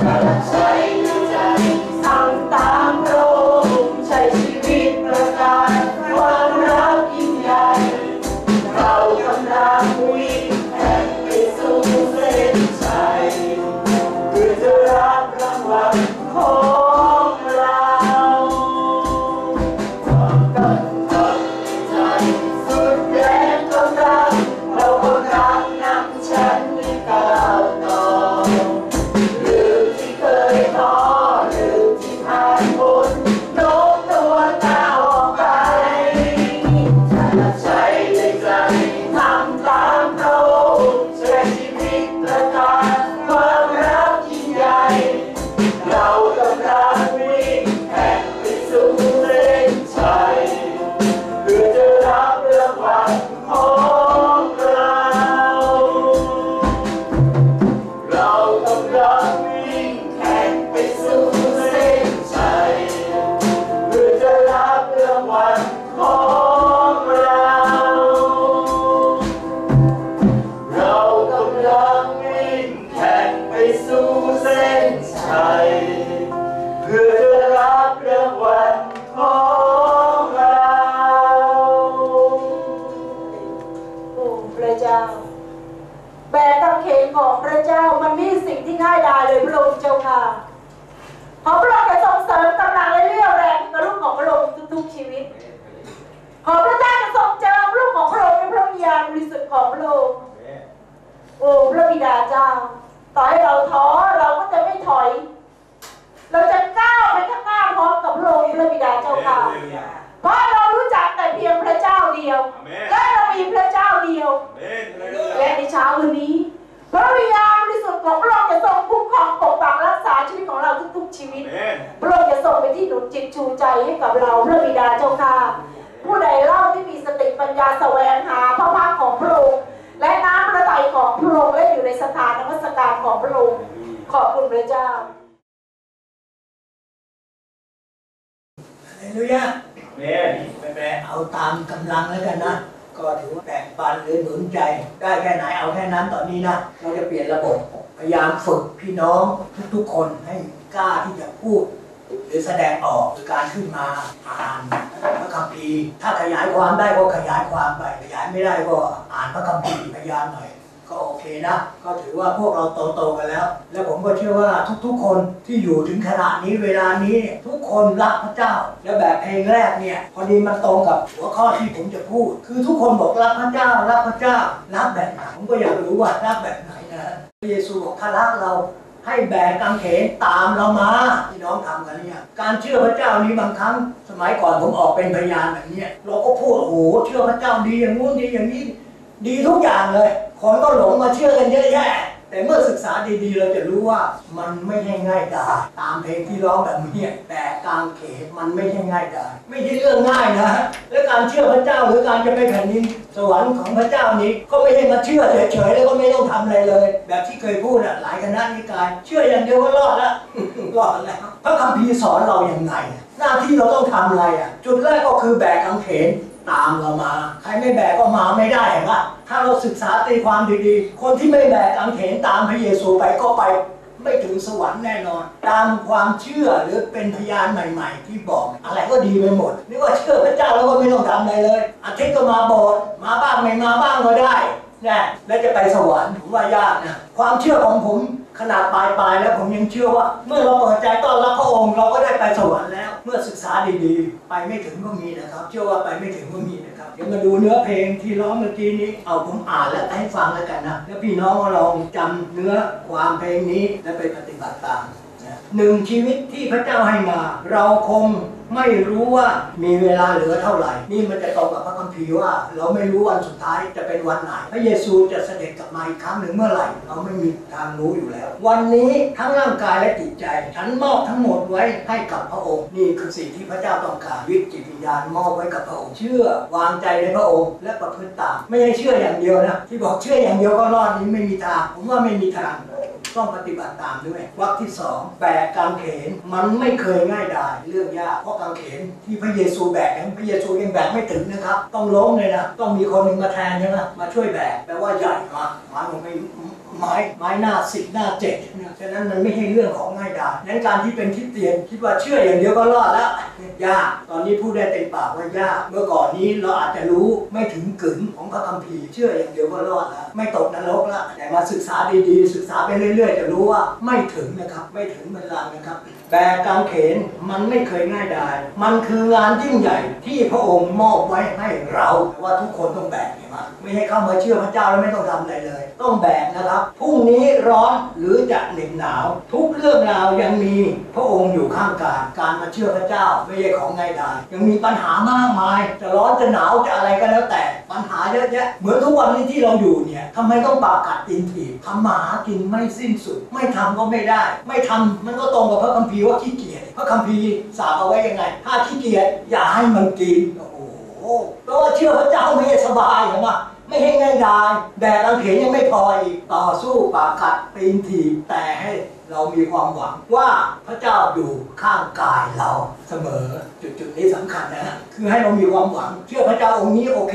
จะ และในเช้าวันนี้ พระวิญญาณบริสุทธิ์ของพระองค์จะทรงคุ้มครองปกปักรักษาชีวิตของเราทุกๆชีวิต พระองค์จะทรงเป็นที่หนุนจิตชูใจให้กับเราพระบิดาเจ้าค่ะผู้ใดเล่าที่มีสติปัญญาแสวงหาพระพักตร์ของพระองค์และน้ำพระทัยของพระองค์และอยู่ในสถานนมัสการของพระองค์ขอบคุณพระเจ้าฮาเลลูยาไม่แปลเอาตามกำลังแล้วกันนะ นหรือหนุนใจได้แค่ไหนเอาแค่นั้นตอนนี้นะเราจะเปลี่ยนระบบพยายามฝึกพี่น้องทุกๆคนให้กล้าที่จะพูด หรือแสดงออกคือการขึ้นมาอ่านพระคัมภีร์ถ้าขยายความได้ก็ขยายความไปขยายไม่ได้ก็อ่านพระคัมภีร์พยายามหน่อยก็โอเคนะ ก็ถือว่าพวกเราโตๆกันแล้ว และผมก็เชื่อว่าทุกๆคนที่อยู่ถึงขณะนี้เวลานี้ทุก คนรักพระเจ้า และแบบเพลงแรกเนี่ยพอดีมันตรงกับหัวข้อที่ผมจะพูด คือทุกคนบอกรักพระเจ้ารักพระเจ้ารักแบบไหนผมก็อยากรู้ว่ารักแบบไหนนะพระเยซูบอกถ้ารักเราให้แบกกางเขนตามเรามาพี่น้องทำกันเนี่ยการเชื่อพระเจ้านี้บางครั้ง สมัยก่อนผมออกเป็นพยานแบบนี้เราก็พูดโอ้โหเชื่อพระเจ้าดีอย่างงู้นดีอย่างนี้ ดีทุกอย่างเลยคนก็หลงมาเชื่อกันเยอะแยะ แต่เมื่อศึกษาดีๆ เราจะรู้ว่ามันไม่ใช่ง่ายดายตามเพลงที่ร้องแบบนี้แต่กางเขนมันไม่ใช่ง่ายดายไม่ใช่เรื่องง่ายนะ และการเชื่อพระเจ้าหรือการจะไปแผ่นดินสวรรค์ของพระเจ้านี้ก็ไม่ใช่มาเชื่อเฉยๆแล้วก็ไม่ต้องทำอะไรเลย แบบที่เคยพูดอะหลายคณะนิกาย เชื่ออย่างเดียวก็รอดแล้วรอดแล้วพระคัมภีร์สอนเราอย่างไงหน้าที่เราต้องทำอะไรอะจุดแรกก็คือแบกกางเขน ตามเรามา ใครไม่แบกก็มาไม่ได้เห็นปะถ้าเราศึกษาตีความดีๆ คนที่ไม่แบกกางเขนตามพระเยซูไปก็ไปไม่ถึงสวรรค์แน่นอน ตามความเชื่อหรือเป็นพยานใหม่ ๆ ที่บอก อะไรก็ดีไปหมดนี่ว่าเชื่อพระเจ้าแล้วก็ไม่ต้องทำอะไรเลย อาทิตย์ก็มาโบสถ์มาบ้างไม่มาบ้างก็ได้นะแล้วจะไปสวรรค์ผมว่ายากนะความเชื่อของผม ขนาดปลายปลายแล้วผมยังเชื่อว่า เมื่อเราเปิดใจต้อนรับพระองค์เราก็ได้ไปสวรรค์แล้ว เมื่อศึกษาดีๆ ไปไม่ถึงก็มีนะครับ เชื่อว่าไปไม่ถึงก็มีนะครับเดี๋ยวมาดูเนื้อเพลงที่ร้องเมื่อกี้นี้เอาผมอ่านแล้วให้ฟังแล้วกันนะแล้วพี่น้องลองจำเนื้อความเพลงนี้และไปปฏิบัติตาม หนึ่งชีวิตที่พระเจ้าให้มา เราคงไม่รู้ว่ามีเวลาเหลือเท่าไหร่ นี่มันจะตรงกับพระคัมภีร์ว่า เราไม่รู้วันสุดท้ายจะเป็นวันไหน พระเยซูจะเสด็จกลับมาอีกครั้งหนึ่งเมื่อไหร่ เราไม่มีทางรู้อยู่แล้ว วันนี้ทั้งร่างกายและจิตใจ ฉันมอบทั้งหมดไว้ให้กับพระองค์ นี่คือสิ่งที่พระเจ้าต้องการวิตจิตวิญญาณมอบไว้กับพระองค์ เชื่อวางใจในพระองค์และประพฤติตาม ไม่ใช่เชื่ออย่างเดียวนะที่บอกเชื่ออย่างเดียวก็รอดนี้ไม่มีทาง ผมว่าไม่มีทาง ต้องปฏิบัติตามด้วยวรรคที่สองแบกกางเขนมันไม่เคยง่ายดายเรื่องยากเพราะกางเขนที่พระเยซูแบกนั้นพระเยซูยังแบกไม่ถึงนะครับ ต้องล้มเลยนะต้องมีคนหนึ่งมาแทนใช่ไหมมาช่วยแบกแปลว่าใหญ่มากม้ผมไม่ไม้ไม้หน้าสิบหน้าเจ็ดนะฉะนั้นมันไม่ใช่เรื่องของง่ายดายนั้นการที่เป็นคิดเตียนคิดว่าเชื่ออย่างเดียวก็รอดแล้วยากตอนนี้พูดได้เต็มปากว่ายากเมื่อก่อนนี้เราอาจจะรู้ไม่ถึงกึ๋นของพระคัมภีร์เชื่ออย่างเดียวก็รอดแล้วไม่ตกนรกละแต่มาศึกษาดีๆ ศึกษาไปเรื่อยๆ จะรู้ว่าไม่ถึงนะครับ ไม่ถึงบัลลังนะครับแบกกางเขนมันไม่เคยง่ายดาย มันคืองานยิ่งใหญ่ที่พระองค์มอบไว้ให้เราว่าทุกคนต้องแบกเห็นไหมไม่ให้เข้ามาเชื่อพระเจ้าแล้วไม่ต้องทำอะไรเลย ต้องแบกนะครับพรุ่งนี้ร้อนหรือจะเหน็บหนาว ทุกเรื่องราวยังมีพระองค์อยู่ข้างกายการมาเชื่อพระเจ้าไม่ใช่ของง่ายดายยังมีปัญหามากมาย จะร้อนจะหนาวจะอะไรก็แล้วแต่ปัญหาเยอะแยะเหมือนทุกวันนี้ที่เราอยู่เนี่ยทำไมต้องปากกัดตีนถีบทำมาหากินไม่สิ้นสุด ไม่ทำก็ไม่ได้ ไม่ทำมันก็ตรงกับพระคัมภีร์ว่าขี้เกียจพระคัมภีร์สาบเอาไว้ยังไง ถ้าขี้เกียจอย่าให้มันกินโอ้โหก็ว่าเชื่อพระเจ้าไม่ใช่สบายเหรอวะไม่ให้ง่ายดายแดดรังเขนยังไม่พออีกต่อสู้ปากกัดตีนถีบแต่ให้ เรามีความหวังว่าพระเจ้าอยู่ข้างกายเราเสมอจุดจุดๆนี้สำคัญนะคือให้เรามีความหวัง เชื่อพระเจ้าองค์นี้โอเค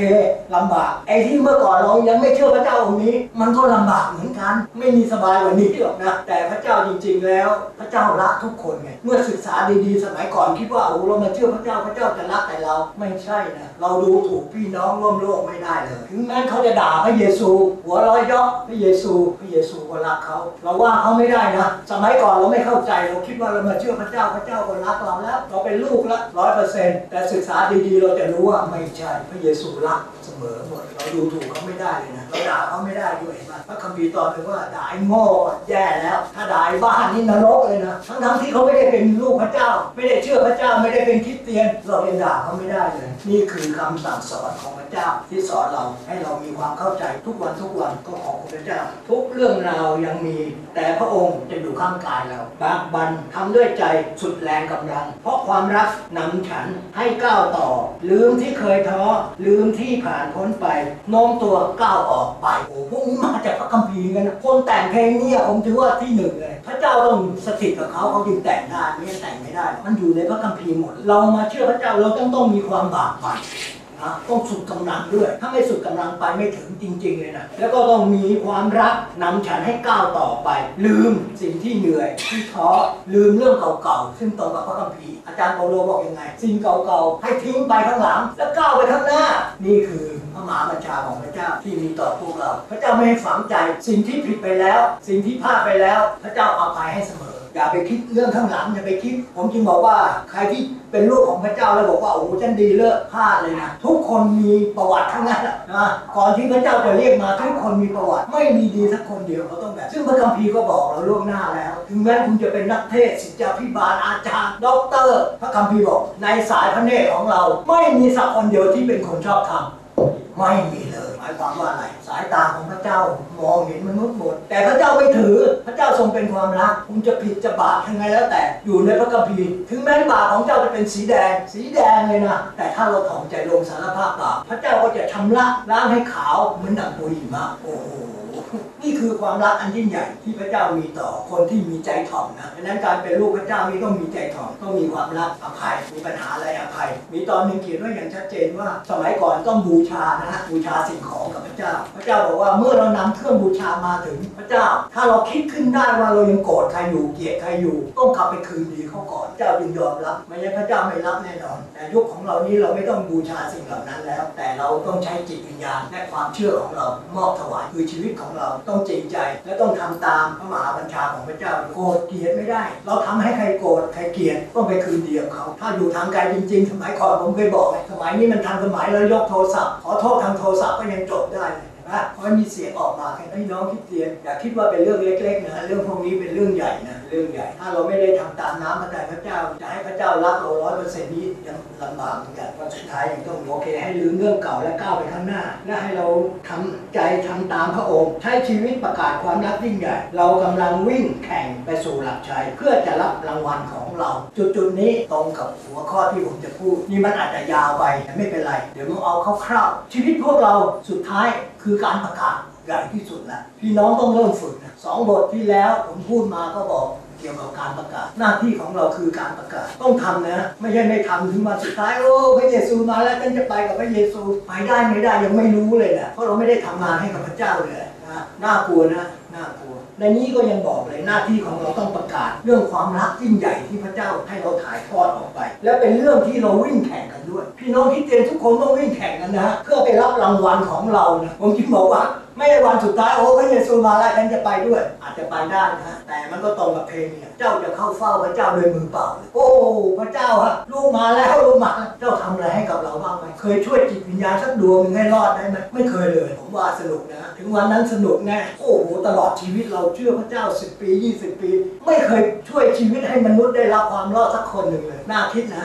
ลำบากไอ้ที่เมื่อก่อนเรายังไม่เชื่อพระเจ้าองค์นี้ มันก็ลำบากเหมือนกัน ไม่มีสบายกว่านี้หรอกนะแต่พระเจ้าจริง ๆ แล้ว พระเจ้ารักทุกคนไงเมื่อศึกษาดีๆ สมัยก่อนคิดว่าโอ้เรามาเชื่อพระเจ้าพระเจ้าจะรักแต่เราไม่ใช่นะเราดูถูกพี่น้องร่วมโลกไม่ได้เลยถึงแม้เขาจะด่าพระเยซู หัวร้อยยาะพระเยซู พระเยซูก็รักเขาเราว่าเขาไม่ได้นะสมัยก่อนเราไม่เข้าใจเราคิดว่าเรามาเชื่อพระเจ้าพระเจ้าก็รักเราแล้ว เราเป็นลูกละร้อยเปอร์เซ็นต์แต่ศึกษาดีๆ เราจะรู้ว่าไม่ใช่พระเยซูรักเสมอหมดเราดูถูกเขาไม่ได้เลยนะเราด่าเขาไม่ได้ด้วยเห็นพระคัมภีร์ตอนหนึงว่าด่าไอ้โง่แย่แล้วถ้าด่าไอ้บ้านนี่นรกเลยนะทั้งๆที่เขาไม่ได้เป็นลูกพระเจ้า ไม่ได้เชื่อพระเจ้าไม่ได้เป็นคริสเตียน เรายังด่าเขาไม่ได้เลย นี่คือคำสั่งสอนของพระเจ้าที่สอนเราให้เรามีความเข้าใจทุกวันทุกวันก็ขอบคุณพระเจ้า ทุกเรื่องราวยังมี แต่พระองค์จะอยู่ข้างกายเราบากบันทำด้วยใจสุดแรงกำลัง เพราะความรักนำฉันให้ก้าวต่อ ลืมที่เคยท้อ ลืมที่ผ่านพ้นไปโน้มตัวก้าวออกไปโอ้พวกนี้มาจากพระคัมภีร์กันนะคนแต่งเพลงเนี่ยผมถือว่าที่หนึ่งเลย พระเจ้าต้องสถิตกับเขาเขาจึงแต่งได้ไม่แต่งไม่ได้ มันอยู่ในพระคัมภีร์หมด เรามาเชื่อพระเจ้าเราต้องต้องมีความบากบั่น นะต้องสุดกำลังด้วย ถ้าไม่สุดกำลังไปไม่ถึงจริง ๆ เลยนะ แล้วก็ต้องมีความรักนำฉันให้ก้าวต่อไป ลืมสิ่งที่เหนื่อยที่ท้อลืมเรื่องเก่าๆ ซึ่งตรงกับพระคัมภีร์อาจารย์เปาโลบอกยังไง สิ่งเก่าๆ ให้ทิ้งไปข้างหลัง แล้วก้าวไปข้างหน้า นี่คือพระมหาบัญชาของพระเจ้าที่มีต่อพวกเรา พระเจ้าไม่ให้ฝังใจ สิ่งที่ผิดไปแล้ว สิ่งที่พลาดไปแล้ว พระเจ้าอภัยให้เสมอ อย่าไปคิดเรื่องข้างหลังอย่าไปคิด ผมจึงบอกว่าใครที่เป็นลูกของพระเจ้าแล้วบอกว่าโอ้โหฉันดีเลิศพลาดเลยนะทุกคนมีประวัติทั้งนั้นนะก่อนที่พระเจ้าจะเรียกมาทุกคนมีประวัติ ไม่มีดีสักคนเดียวเขาต้องแบบ ซึ่งพระคัมภีร์ก็บอกเราล่วงหน้าแล้ว ถึงแม้คุณจะเป็นนักเทศศิษยาภิบาลอาจารย์ด็อกเตอร์พระคัมภีร์บอกในสายพระเนตรของเรา ไม่มีสักคนเดียวที่เป็นคนชอบธรรมไม่มีเลยายความว่าอะไร สายตาของพระเจ้ามองเห็นมนุษย์หมด แต่พระเจ้าไม่ถือ พระเจ้าทรงเป็นความรัก คุณจะผิดจะบาปยังไงแล้วแต่อยู่ในพระคัมภีร์ ถึงแม้บาปของเจ้าจะเป็นสีแดง สีแดงเลยนะ แต่ถ้าเราถ่อมใจลงสารภาพบาปพระเจ้าก็จะชำระล้างให้ขาวเหมือนดังปุยหิมะโอ้โห นี่คือความรักอันยิ่งใหญ่ที่พระเจ้ามีต่อคนที่มีใจถ่อมนะดังนั้นการเป็นลูกพระเจ้านี่ต้องมีใจถ่อมต้องมีความรักอภัยมีปัญหาอะไรอภัย มีตอนหนึ่งเขียนไว้อย่างชัดเจนว่า สมัยก่อนต้องบูชานะบูชาสิ่งของกับพระเจ้า พระเจ้าบอกว่าเมื่อเรานำเครื่องบูชามาถึงพระเจ้า ถ้าเราคิดขึ้นได้ว่าเรายังโกรธใครอยู่เกลียดใครอยู่ต้องกลับไปคืนดีเขาก่อนเจ้าจึงยอมรับไม่งั้นพระเจ้าไม่รับแน่นอนแต่ยุคของเรานี้เราไม่ต้องบูชาสิ่งเหล่านั้นแล้ว แต่เราต้องใช้จิตวิญญาณและความเชื่อของเรามอบถวายคือชีวิตของเราต้อง้องจริงใจ และต้องทำตามพระมหาบัญชาของพระเจ้าโกรธเกลียดไม่ได้ เราทำให้ใครโกรธใครเกลียดต้องไปคืนเดียวเขา ถ้าอยู่ทางไกลจริง ๆ สมัยก่อนผมเคยบอกไงสมัยนี้มันทันสมัยแล้วยกโทรศัพท์ขอโทษทางโทรศัพท์ก็ยังจบได้เลยนะเพราะมีเสียงออกมาแค่พี่น้องคิดเตียนอย่าคิดว่าเป็นเรื่องเล็กๆนะเรื่องพวกนี้เป็นเรื่องใหญ่นะ รื่องใหญ่ ถ้าเราไม่ได้ทำตามน้ำพระทัยพระเจ้า จะให้พระเจ้ารักเราร้อยเปอร์เซ็นต์นี้ยังลำบากเหมือนกันวันสุดท้ายยังต้องโอเคให้ลืมเรื่องเก่าและก้าวไปข้างหน้า และให้เราทำใจทำตามพระองค์ ใช้ชีวิตประกาศความรักยิ่งใหญ่ เรากำลังวิ่งแข่งไปสู่หลักชัย เพื่อจะรับรางวัลของเรา จุดๆนี้ตรงกับหัวข้อที่ผมจะพูด นี่มันอาจจะยาวไปแต่ไม่เป็นไร เดี๋ยวผมเอาคร่าวๆชีวิตพวกเราสุดท้ายคือการประกาศใหญ่ที่สุดแล้วพี่น้องต้องเริ่มฝึกนะสองบทที่แล้วผมพูดมาก็บอก กี่ยวกับการประกาศ หน้าที่ของเราคือการประกาศต้องทำนะ ไม่ใช่ไม่ทำถึงวันสุดท้ายโอ้พระเยซูมาแล้วฉันจะไปกับพระเยซูไปได้ไม่ได้ยังไม่รู้เลยนะเพราะเราไม่ได้ทำงานให้กับพระเจ้าเลยนะน่ากลัวนะน่ากลัวในนี้ก็ยังบอกเลยหน้าที่ของเราต้องประกาศ เรื่องความรักยิ่งใหญ่ที่พระเจ้าให้เราถ่ายทอดออกไป และเป็นเรื่องที่เราวิ่งแข่งกันด้วย พี่น้องคริดเตียนทุกคนต้องวิ่งแข่งกันนะฮะเพื่อไปรับรางวัลของเรานะผมจึงบอกว่า ไม่ได้วันสุดท้ายโอ้พระเยซูมาแล้วฉันจะไปด้วย อาจจะไปได้นะฮะแต่มันก็ตรงกับเพลงเนี่ยเจ้าจะเข้าเฝ้าพระเจ้าด้วยมือเปล่า โอ้พระเจ้าฮะลูกมาแล้วลูกมาเจ้าทำอะไรให้กับเราบ้างไหมเคยช่วยจิตวิญญาณสักดวงนึงให้รอดได้ไหมไม่เคยเลย ผมว่าสนุกนะ ถึงวันนั้นสนุกแน่โอ้โหตลอดชีวิตเราเชื่อพระเจ้า 10 ปี 20 ปี ไม่เคยช่วยชีวิตให้มนุษย์ได้รับความรอดสักคนหนึ่งเลยน่าคิดนะ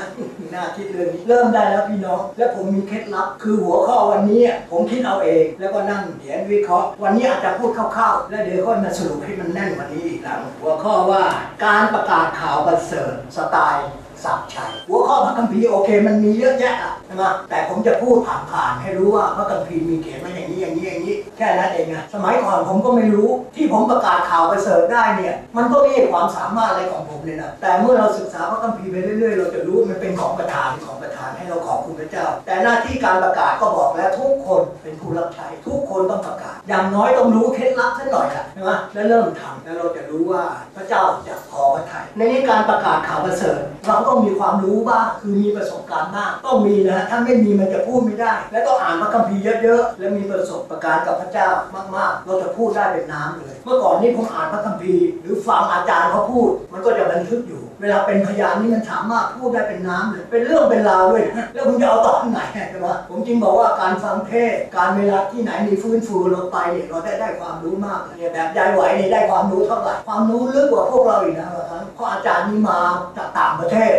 น่าคิดเรื่องนี้เริ่มได้แล้วพี่น้อง และผมมีเคล็ดลับคือหัวข้อวันนี้ผมคิดเอาเอง แล้วก็นั่งเขียนวิเคราะห์ วันนี้อาจจะพูดคร่าวๆ แล้วเดี๋ยวค่อยมาสรุปให้มันแน่นกว่านี้อีกหลัง หัวข้อว่าการประกาศข่าวบันเสริญสไตล์สับชัยหัวข้อพระคัมภีร์โอเคมันมีเยอะแยะอะใช่ไหมแต่ผมจะพูดผ่านๆให้รู้ว่าพระคัมภีร์มีเขียนมาอย่างนี้อย่างนี้อย่างนี้ แค่นั้นเองนะสมัยก่อนผมก็ไม่รู้ที่ผมประกาศข่าวประเสริฐได้เนี่ย มันก็ไม่ใช่ความสามารถอะไรของผมเลยนะแต่เมื่อเราศึกษาพระคัมภีร์ไปเรื่อยๆ เราจะรู้ว่ามันเป็นของประทานของประทานให้เราขอบคุณพระเจ้า แต่หน้าที่การประกาศก็บอกแล้วทุกคนเป็นผู้รับใช้ทุกคนต้องประกาศ อย่างน้อยต้องรู้เคล็ดลับสักหน่อยละใช่ไหมแล้วเริ่มทำแล้วเราจะรู้ว่าพระเจ้าจะพอพระทัยในนี้การประกาศข่าวประเสริฐเราต้องมีความรู้บ้างคือมีประสบการณ์บ้างต้องมีนะฮะถ้าไม่มีมันจะพูดไม่ได้ และต้องอ่านพระคัมภีร์เยอะๆและมีประสบการณ์กับพระเจ้ามากๆ เราจะพูดได้เป็นน้ำเลย เมื่อก่อนนี้ผมอ่านพระคัมภีร์ หรือฟังอาจารย์เขาพูด มันก็จะบันทึกอยู่ เวลาเป็นพยานนี่มันสามารถพูดได้เป็นน้ำเลย เป็นเรื่องเป็นราวด้วยนะแล้วคุณจะเอาตอนไหนใช่ไหมผมจริงบอกว่าการฟังเทศ การเวลาที่ไหนมีฟื้นฟูเราไปเนี่ยเราได้ได้ความรู้มากเนี่ยแบบยายไหวเนี่ยได้ความรู้เท่าไหร่ ความรู้ลึกกว่าพวกเราอีกนะครั้งเพราะอาจารย์นี่มาจากต่างประเทศ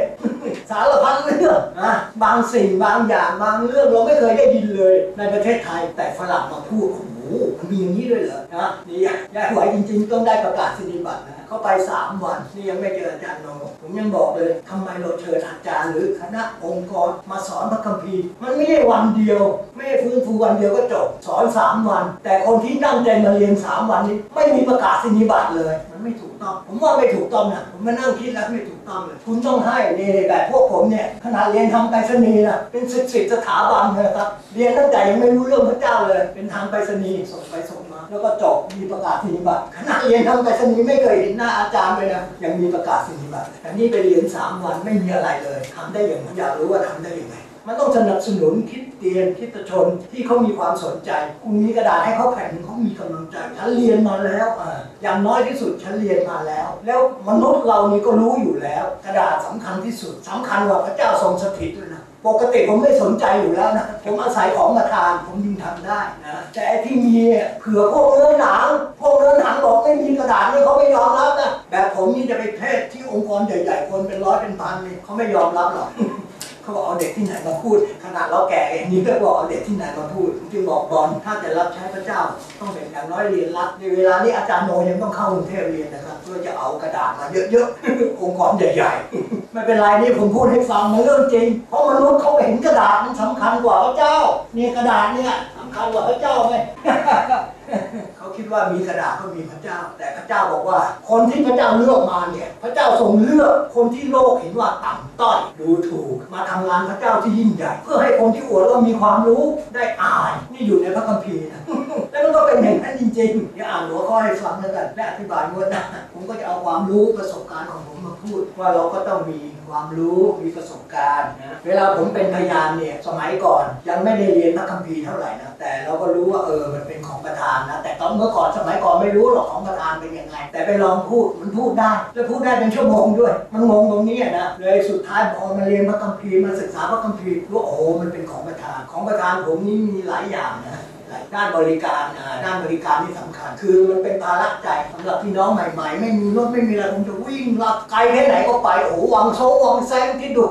สารพัดเรื่องนะบางสิ่งบางอย่างบางเรื่องเราไม่เคยได้ยินเลยในประเทศไทย แต่ฝรั่งมาพูด มีอย่างนี้ด้วยเหรอนะนี่ยายไหวจริง ๆ ต้องได้ประกาศสินิบัตรนะ เข้าไป 3 วันนี่ยังไม่เจออาจารย์โนผมยังบอกเลยทำไมเราเชิญอาจารย์หรือคณะองค์กรมาสอนพระคัมภีร์ มันไม่ใช่วันเดียว ไม่ได้ฟื้นฟูวันเดียวก็จบ สอน 3 วัน แต่คนที่ตั้งใจมาเรียน 3 วันนี้ ไม่มีประกาศนียบัตรเลย มันไม่ถูกต้อง ผมว่าไม่ถูกต้องนะผมมานั่งคิดแล้วไม่ถูกต้องเลย คุณต้องให้นี่แบบพวกผมเนี่ยขนาดเรียนทำไปรษณีย์นะเป็นสิบสิบสถาบันเลยนะครับเรียนตั้งแต่ยังไม่รู้เรื่องพระเจ้าเลย เป็นทางไปรษณีย์ส่งไปส่ง แล้วก็จบมีประกาศนียบัตรขณะเรียนทำไปรษณีย์ไม่เคยเห็นหน้าอาจารย์เลยนะยังมีประกาศนียบัตรแต่นี่ไปเรียนสามวันไม่มีอะไรเลยทำได้อย่างไรอยากรู้ว่าทำได้อยังไงมันต้องสนับสนุนคิดเตียนคิดชนที่เขามีความสนใจคุณมีกระดาษให้เขาแผ่นหนึ่งเขามีกำลังใจฉันเรียนมาแล้วอ่าอย่างน้อยที่สุดฉันเรียนมาแล้ว แล้วมนุษย์เรานี่ก็รู้อยู่แล้ว กระดาษสำคัญที่สุดสำคัญกว่าพระเจ้าทรงสถิตด้วยนะ ปกติผมไม่สนใจอยู่แล้วนะ ผมอาศัยของมาทาน ผมยิ่งทำได้นะ แต่ที่มีเนี่ยเผื่อพวกเนื้อหนัง พวกเนื้อหนังบอกไม่มีกระดาษนี่เขาไม่ยอมรับนะ แบบผมนี่จะไปเทศที่องค์กรใหญ่ๆ คนเป็นร้อยเป็นพันนี่เขาไม่ยอมรับหรอก เขาบอกเอาเด็กที่ไหนมาพูด นาดเราแก่เองนี่ก็บอกเอาเด็กที่ไหนมาพูดจึงบอกบอลถ้าจะรับใช้พระเจ้า ต้องเป็นอย่างน้อยเรียนรับในเวลานี้อาจารย์โนยังต้องเข้ากรุงเทพเรียนนะครับเพื่อจะเอากระดาษมาเยอะๆองค์กรใหญ่ๆ ไม่เป็นไรนี่ผมพูดให้ฟังมันเรื่องจริง เพราะมนุษย์เขาเห็นกระดาษมันสำคัญกว่าพระเจ้านี่กระดาษเนี่ยสำคัญกว่าพระเจ้าไหม เขาคิดว่ามีกระดาษก็มีพระเจ้า แต่พระเจ้าบอกว่า คนที่พระเจ้าเลือกมาเนี่ย พระเจ้าทรงเลือกคนที่โลกเห็นว่าต่ำต้อยดูถูกมาทำงานพระเจ้าที่ยิ่งใหญ่ เพื่อให้คนที่อวดว่ามีความรู้ได้อ่านนี่อยู่ในพระคัมภีร์นะแล้วมันก็เป็นอย่างนั้นจริงๆเดี๋ยวอ่านหัวข้อให้ฟังแล้วกันและอธิบายงวดหน้าผมก็จะเอาความรู้ประสบการณ์ของผมมาพูดว่าเราก็ต้องมีความรู้มีประสบการณ์นะเวลาผมเป็นพยานเนี่ยสมัยก่อนยังไม่ได้เรียนพระคัมภีร์เท่าไหร่นะแต่เราก็รู้ว่าเออมันเป็นของประทานนะแต่ตอนเมื่อก่อนสมัยก่อนไม่รู้หรอกของประธานเป็นยังไง แต่ไปลองพูดมันพูดได้แล้วพูดได้เป็นชั่วโมงด้วย มันงงตรงนี้นะเลยสุดท้ายพอมาเรียนพระคัมภีร์มาศึกษาพระคัมภีร์รู้ว่าโอ้โหมันเป็นของประธานของประธานผมนี่มีหลายอย่างนะ ด้านบริการด้านบริการที่สำคัญ คือมันเป็นภาระใจสำหรับพี่น้องใหม่ๆ ไม่มีรถไม่มีอะไรผมจะวิ่งรับไกลแค่ไหนก็ไปโอ้โหวังโซวังแซงที่ดุ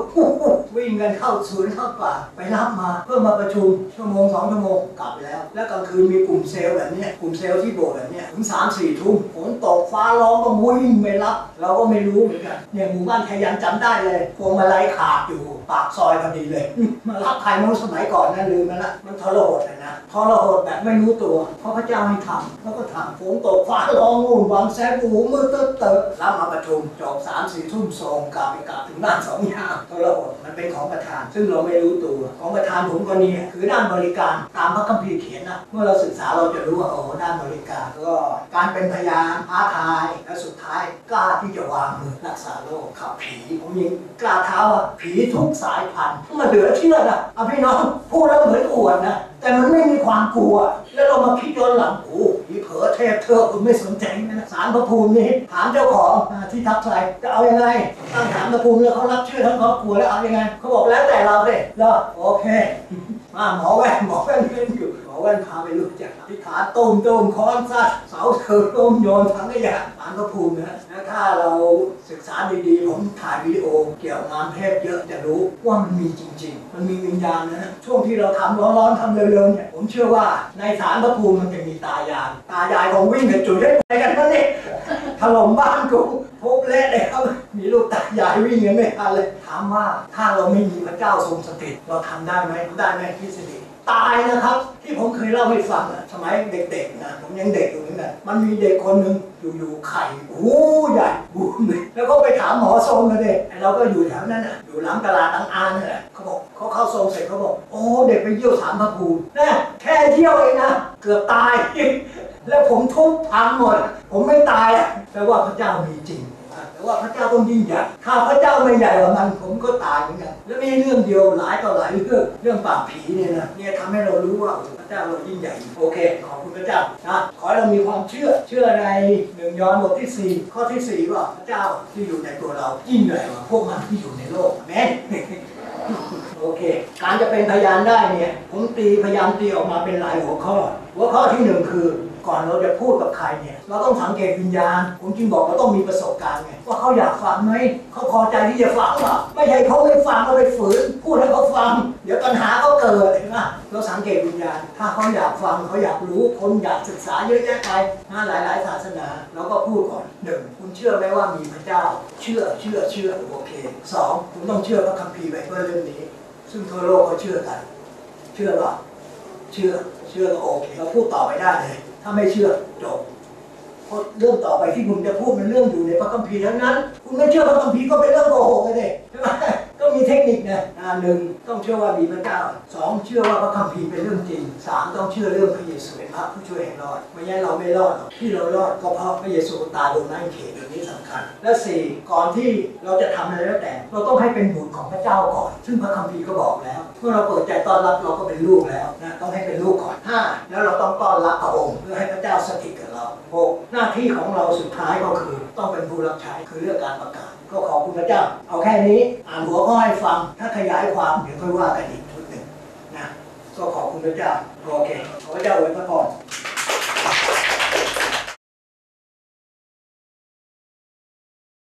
วิ่งกันเข้าศูนย์เข้าป่าไปรับมาเพื่อมาประชุมชั่วโมงสองชั่วโมงกลับแล้ว แล้วกลางคืนมีกลุ่มเซลล์แบบนี้กลุ่มเซลล์ที่โบสถ์แบบนี้ถึงสามสี่ทุ่มฝนตกฟ้าร้องต้องวิ่งไปรับ เราก็ไม่รู้เหมือนกันเนี่ยหมู่บ้านขยันจำได้เลยพวงมาลัยขาดอยู่ปากซอยพอดีเลยมารับใครไมั้สมัยก่อนนะลืมไปละมันทรหดนะทรหดแบบไม่รู้ตัว เพราะพระเจ้าให้ทำแล้วก็ทำฝนตกฟ้าร้องงูวางแซบหูมืดเตอะเตอะรับมาประชุมจบสามสี่ทุ่มทรงกลับไปกลับถึงบ้านสองยามทรหดมันเป็นของประธาน ซึ่งเราไม่รู้ตัว ของประธานผมก็นี่คือด้านบริการตามพระคัมภีร์เขียนนะเมื่อเราศึกษาเราจะรู้ว่าโอ้ด้านบริการก็การเป็นพยานท้าทายและสุดท้ายกล้าที่จะวางมือรักษาโรคขับผีผมยังกล้าท้าว่าผีทุกสายพันธุ์มันเหลือเชื่อนะเอาพี่น้องพูดแล้วเหมือนอวดนะ แต่มันไม่มีความกลัว แล้วเรามาคิดย้อนหลังโอ้ผีเผลอเทพเธอคุณไม่สนใจนะสารพระภูมินี่ถามเจ้าของอที่ทับใส่จะเอายังไงตั้งถามพระภูมิแล้วเขารับชื่อทั้งครอบครัวแล้วเอายังไงเขาบอกแล้วแต่เราเลยแล้วโอเค มาหมอแว่นหมอแว่นเล่นอยู่หมอแว่นพาไปรู้จักที่ฐาต้มต้มค้อนซัดเสาเถิดต้มโยนทั้งขยะสารพระภูมินะถ้าเราศึกษาดีๆผมถ่ายวิดีโอเกี่ยวกับงานเทพเยอะจะรู้ว่ามันมีจริง ๆ มันมีวิญญาณนะช่วงที่เราทำร้อนๆทำเร็วๆเนี่ยผมเชื่อว่าในสารพระภูมิมันจะมีตายายตายายของวิ่งกันจุยได้ไปกันนั่นนี่ถล่มบ้านกูทุบเละเลยครับ มีลูกตายายวิ่งกันไม่ทันเลย ถามว่าถ้าเราไม่มีพระเจ้าทรงสถิตเราทำได้ไหมได้ไหมทฤษฎีตายนะครับ ที่ผมเคยเล่าให้ฟังอะสมัยเด็กๆนะผมยังเด็กอยู่เหมือนกันมันมีเด็กคนหนึ่งอยู่ๆไข่โอ้ใหญ่บูมเลยแล้วก็ไปถามหมอทรงกันเลยไอเราก็อยู่แถวนั้นอะอยู่หลังตลาดตังอานนั่แหละเขาบอกเขาเข้าทรงเสร็จเขาบอกโอ้เด็กไปเยี่ยวสามพระภูมินะแค่เที่ยวเองนะเกือบตาย แล้วผมทุบพังหมด ผมไม่ตายอะแปลว่าพระเจ้ามีจริง แต่ว่าพระเจ้าต้องยิ่งใหญ่ ถ้าพระเจ้าไม่ใหญ่กว่ามันผมก็ตายเหมือนกัน แล้วม่ใช่เรื่องเดียวหลายต่อหลายเรื่องเรื่องปราบผีเนี่ยนะ เนี่ยทำให้เรารู้ว่าพระเจ้าเรายิ่งใหญ่ โอเค ขอบคุณพระเจ้านะ ขอให้เรามีความเชื่อ เชื่อในหนึ่งย้อนบทที่ 4 ข้อที่ 4 ว่าพระเจ้าที่อยู่ในตัวเรายิ่งใหญ่กว่าพวกมันที่อยู่ในโลกอาเมนโอเค การจะเป็นพยานได้เนี่ย ผมตีพยายามตีออกมาเป็นหลายหัวข้อ หัวข้อที่หนึ่งคือ ก่อนเราจะพูดกับใครเนี่ยเราต้องสังเกตวิญญาณ ผมจึงบอกเราต้องมีประสบการณ์ไงว่าเขาอยากฟังไหมเขาพอใจที่จะฟังหรอไม่ใช่เขาไม่ฟังเราไปฝืน พูดให้เขาฟัง เดี๋ยวปัญหาก็เกิดเห็นไหมเราสังเกตวิญญาณ ถ้าเขาอยากฟังเขาอยากรู้คนอยากศึกษาเยอะแยะไปนะหลายๆศาสนาเราก็พูดก่อนหนึ่งคุณเชื่อไหมว่ามีพระเจ้า เชื่อเชื่อเชื่อโอเคสองคุณต้องเชื่อพระคัมภีร์ไบเบิลเล่มนี้ ซึ่งทั่วโลกเขาเชื่อกัน เชื่อป่ะเชื่อเชื่อก็โอเคเราพูดต่อไปได้เลย ถ้าไม่เชื่อจบเพราะเรื่องต่อไปที่คุณจะพูดมันเรื่องอยู่ในพระคัมภีร์ทั้งนั้น คุณไม่เชื่อพระคัมภีร์ก็เป็นเรื่องโกหกเลยใช่ไหม มีเทคนิคนะหนึ่งต้องเชื่อว่ามีพระเจ้าสองเชื่อว่าพระคัมภีร์เป็นเรื่องจริงสามต้องเชื่อเรื่องพระเยซูเป็นพระผู้ช่วยให้รอดไม่งั้นเราไม่รอดหรอกที่เรารอดก็เพราะพระเยซูตายบนไม้กางเขนอันนี้สำคัญ และสี่ก่อนที่เราจะทำอะไรแล้วแต่ เราต้องให้เป็นบุตรของพระเจ้าก่อน ซึ่งพระคัมภีร์ก็บอกแล้วเมื่อเราเปิดใจต้อนรับเราก็เป็นลูกแล้วนะต้องให้เป็นลูกก่อนห้าแล้วเราต้องต้อนรับพระองค์เพื่อให้พระเจ้าสถิตกับเราหกหน้าที่ของเราสุดท้ายก็คือต้องเป็นผู้รับใช้คือเรื่องการประกาศ ก็ขอบคุณพระเจ้า เอาแค่นี้ อ่านหัวข้อให้ฟัง ถ้าขยายความเดี๋ยวค่อยว่ากันอีกชุดหนึ่งนะ ก็ขอบคุณพระเจ้า โอเค ขอพระเจ้าอวยพระพร